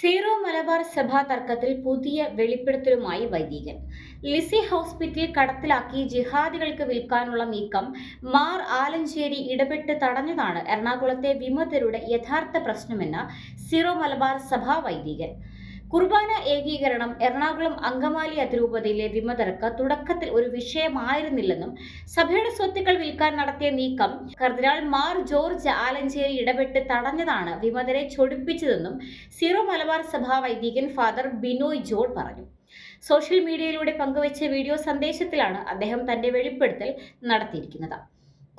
Zero Malabar സഭാ തർക്കത്തിൽ പുതിയ വെളിപ്പെടുത്തലുമായി വൈദികൻ. ലിസി ഹോസ്പിറ്റൽ കടത്തിലാക്കി ജിഹാദികൾക്ക് വിൽക്കാനുള്ള നീക്കം മാർ ആലഞ്ചേരി ഇടപെട്ട് തടഞ്ഞതാണ് എറണാകുളത്തെ വിമതരുടെ യഥാർത്ഥ പ്രശ്നമെന്ന് സീറോ മലബാർ സഭാ വൈദികൻ. കുർബാന ഏകീകരണം എറണാകുളം അങ്കമാലി അതിരൂപതയിലെ വിമതർക്ക് തുടക്കത്തിൽ ഒരു വിഷയമായിരുന്നില്ലെന്നും സഭയുടെ സ്വത്തുക്കൾ വിൽക്കാൻ നടത്തിയ നീക്കം കർദിനാൾ മാർ ജോർജ് ആലഞ്ചേരി ഇടപെട്ട് തടഞ്ഞതാണ് വിമതരെ ചൊടിപ്പിച്ചതെന്നും സീറോ മലബാർ സഭാ വൈദികൻ ഫാദർ ബിനോയ് ജോൺ പറഞ്ഞു. സോഷ്യൽ മീഡിയയിലൂടെ പങ്കുവച്ച വീഡിയോ സന്ദേശത്തിലാണ് അദ്ദേഹം തന്റെ വെളിപ്പെടുത്തൽ നടത്തിയിരിക്കുന്നത്.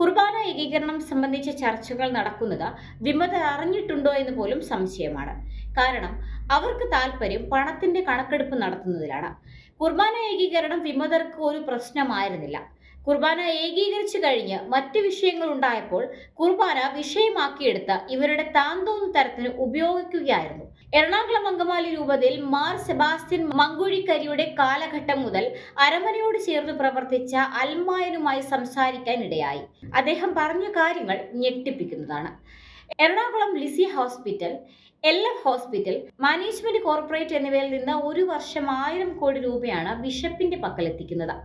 കുർബാന ഏകീകരണം സംബന്ധിച്ച ചർച്ചകൾ നടക്കുന്നത് വിമതർ അറിഞ്ഞിട്ടുണ്ടോ എന്ന് പോലും സംശയമാണ്. കാരണം അവർക്ക് താല്പര്യം പണത്തിന്റെ കണക്കെടുപ്പ് നടത്തുന്നതിലാണ്. കുർബാന ഏകീകരണം വിമതർക്ക് ഒരു പ്രശ്നമായിരുന്നില്ല. കുർബാന ഏകീകരിച്ചു കഴിഞ്ഞ് മറ്റ് വിഷയങ്ങൾ ഉണ്ടായപ്പോൾ കുർബാന വിഷയമാക്കിയെടുത്ത് ഇവരുടെ താന്തോന്നു തരത്തിന് ഉപയോഗിക്കുകയായിരുന്നു. എറണാകുളം അങ്കമാലി രൂപതയിൽ മാർ സെബാസ്റ്റ്യൻ മങ്കുഴിക്കരിയുടെ കാലഘട്ടം മുതൽ അരമനയോട് ചേർന്ന് പ്രവർത്തിച്ച അൽമായനുമായി സംസാരിക്കാൻ ഇടയായി അദ്ദേഹം പറഞ്ഞ കാര്യങ്ങൾ ഞെട്ടിപ്പിക്കുന്നതാണ്. Ernakulam Lissie hospital L F hospital management corporate എന്നിവയിൽ നിന്ന് ഒരു വർഷം ആയിരം കോടി രൂപയാണ് ബിഷപ്പിന്റെ പക്കലെത്തിക്കുന്നത്.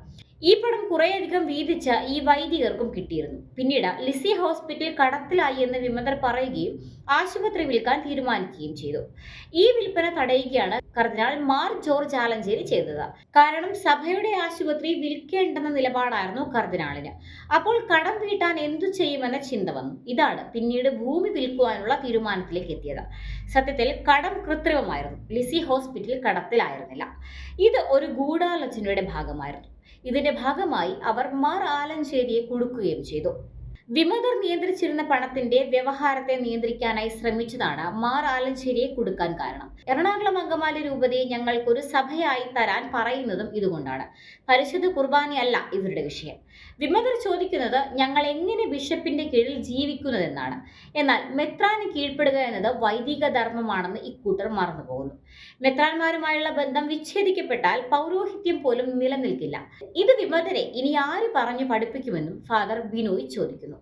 ഈ പണം കുറേയധികം വീതിച്ച ഈ വൈദികർക്കും കിട്ടിയിരുന്നു. പിന്നീട് ലിസി ഹോസ്പിറ്റൽ കടത്തിലായി എന്ന് വിമതർ പറയുകയും ആശുപത്രി വിൽക്കാൻ തീരുമാനിക്കുകയും ചെയ്തു. ഈ വിൽപ്പന തടയുകയാണ് കർദിനാൾ മാർ ജോർജ് ആലഞ്ചേരി ചെയ്തത്. കാരണം സഭയുടെ ആശുപത്രി വിൽക്കേണ്ടെന്ന നിലപാടായിരുന്നു കർദിനാളിന്. അപ്പോൾ കടം വീട്ടാൻ എന്തു ചെയ്യുമെന്ന ചിന്ത വന്നു. ഇതാണ് പിന്നീട് ഭൂമി വിൽക്കുവാനുള്ള തീരുമാനത്തിലേക്ക് എത്തിയത്. സത്യത്തിൽ കടം കൃത്രിമമായിരുന്നു. ലിസി ഹോസ്പിറ്റൽ കടത്തിലായിരുന്നില്ല. ഇത് ഒരു ഗൂഢാലോചനയുടെ ഭാഗമായിരുന്നു. ഇതിന്റെ ഭാഗമായി അവർ മാർ ആലഞ്ചേരിയെ കുടുക്കുകയും ചെയ്തു വിമതർ നിയന്ത്രിച്ചിരുന്ന പണത്തിന്റെ വ്യവഹാരത്തെ നിയന്ത്രിക്കാനായി ശ്രമിച്ചതാണ് മാർ ആലഞ്ചേരിയെ കൊടുക്കാൻ കാരണം. എറണാകുളം അങ്കമാലി രൂപതയെ ഞങ്ങൾക്കൊരു സഭയായി തരാൻ പറയുന്നതും ഇതുകൊണ്ടാണ്. പരിശുദ്ധ കുർബാനയല്ല ഇവരുടെ വിഷയം. വിമതർ ചോദിക്കുന്നത് ഞങ്ങൾ എങ്ങനെ ബിഷപ്പിന്റെ കീഴിൽ ജീവിക്കുന്നതെന്നാണ്. എന്നാൽ മെത്രാന് കീഴ്പ്പെടുക എന്നത് വൈദിക ധർമ്മമാണെന്ന് ഇക്കൂട്ടർ മറന്നുപോകുന്നു. മെത്രാന്മാരുമായുള്ള ബന്ധം വിച്ഛേദിക്കപ്പെട്ടാൽ പൗരോഹിത്യം പോലും നിലനിൽക്കില്ല. ഇത് വിമതരെ ഇനി ആര് പറഞ്ഞു പഠിപ്പിക്കുമെന്നും ഫാദർ ബിനോയ് ചോദിക്കുന്നു.